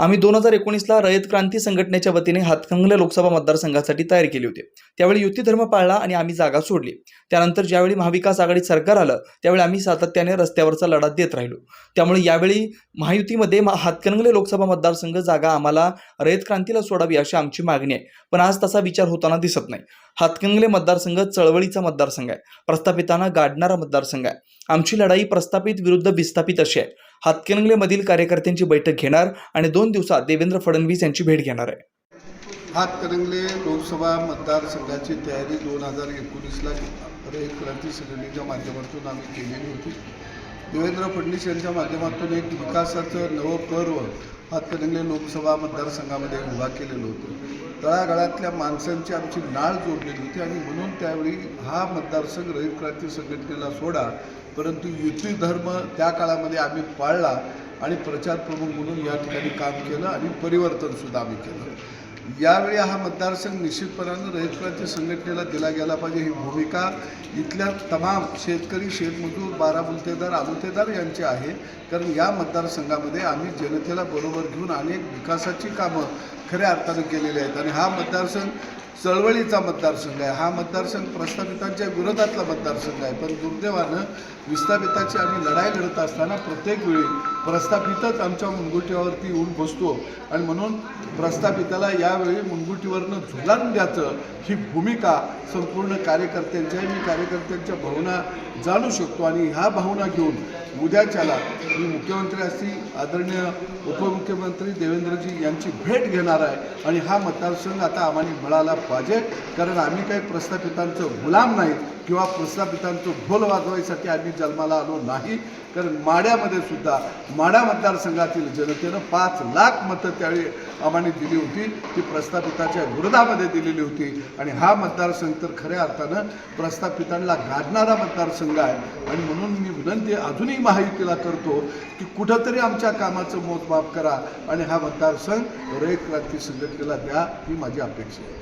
आम्ही दोन हजार एकोणीसला रयत क्रांती संघटनेच्या वतीने हातकंगले लोकसभा मतदारसंघासाठी तयार केली होती. त्यावेळी युती धर्म पाळला आणि आम्ही जागा सोडली. त्यानंतर ज्यावेळी महाविकास आघाडी सरकार आलं त्यावेळी आम्ही सातत्याने रस्त्यावरचा लढा देत राहिलो. त्यामुळे यावेळी महायुतीमध्ये मा- हातकणंगले लोकसभा मतदारसंघ जागा आम्हाला रयत क्रांतीला सोडावी अशी आमची मागणी आहे. पण आज तसा विचार होताना दिसत नाही. हातकंगले मतदारसंघ चळवळीचा मतदारसंघ आहे. प्रस्थापितांना गाडणारा मतदारसंघ आहे. आमची लढाई प्रस्थापित विरुद्ध विस्थापित अशी आहे. हातकणंगलेमधील कार्यकर्त्यांची बैठक घेणार आणि दोन दिवसात देवेंद्र फडणवीस यांची भेट घेणार आहे. हातकणंगले लोकसभा मतदारसंघाची तयारी दोन हजार एकोणीसला एक क्रांती संघटनेच्या माध्यमातून आम्ही केलेली होती. देवेंद्र फडणवीस यांच्या माध्यमातून एक विकासाचं नवं पर्व हातकणंगले लोकसभा मतदारसंघामध्ये उभा केलेलं होतं. तळागाळातल्या माणसांची आमची नाळ जोडलेली होती आणि म्हणून त्यावेळी हा मतदारसंघ रयत क्रांती संघटनेला सोडा परंतु युती धर्म त्या काळामध्ये आम्ही पाळला आणि प्रचार प्रमुख म्हणून या ठिकाणी काम केलं आणि परिवर्तनसुद्धा आम्ही केलं. यावेळी हा मतदारसंघ निश्चितपणानं रयत क्रांती संघटनेला दिला गेला पाहिजे. ही भूमिका इथल्या तमाम शेतकरी शेतमजूर बारा बुलतेदार आलुतेदार यांची आहे. कारण या मतदारसंघामध्ये आम्ही जनतेला बरोबर घेऊन अनेक विकासाची कामं खऱ्या अर्थानं केलेली आहेत. आणि हा मतदारसंघ चळवळीचा मतदारसंघ आहे. हा मतदारसंघ प्रस्थापितांच्या विरोधातला मतदारसंघ आहे. पण दुर्दैवानं विस्थापिताची आम्ही लढाई लढत असताना प्रत्येक वेळी प्रस्थापितच आमच्या मुनगुटीवरती येऊन बसतो. आणि म्हणून प्रस्थापिताला यावेळी मुनगुटीवरनं झुलान द्यायचं ही भूमिका संपूर्ण कार्यकर्त्यांच्या मी कार्यकर्त्यांच्या भावना जाणू शकतो आणि ह्या भावना घेऊन उद्याच्याला मी मुख्यमंत्री असतील आदरणीय उपमुख्यमंत्री देवेंद्रजी यांची भेट घेणार आहे. आणि हा मतदारसंघ आता आम्हाला मिळाला पाहिजे. कारण आम्ही काही प्रस्थापितांचं गुलाम नाही किंवा प्रस्थापितांचं ढोल वाजवायसाठी आम्ही जन्माला आलो नाही. कारण माड्यामध्ये सुद्धा माडा मतदारसंघातील जनतेनं पाच लाख मतं त्यावेळी आम्हाला दिली होती. ती प्रस्थापिताच्या विरोधामध्ये दिलेली होती. आणि हा मतदारसंघ तर खऱ्या अर्थानं प्रस्थापितांना गाडणारा मतदारसंघ आहे. आणि म्हणून मी विनंती अजूनही महायुतीला करतो की कुठंतरी आमच्या कामाचं मोजमाप करा आणि हा मतदारसंघ रयत क्रांती संघटनेला द्या ही माझी अपेक्षा आहे.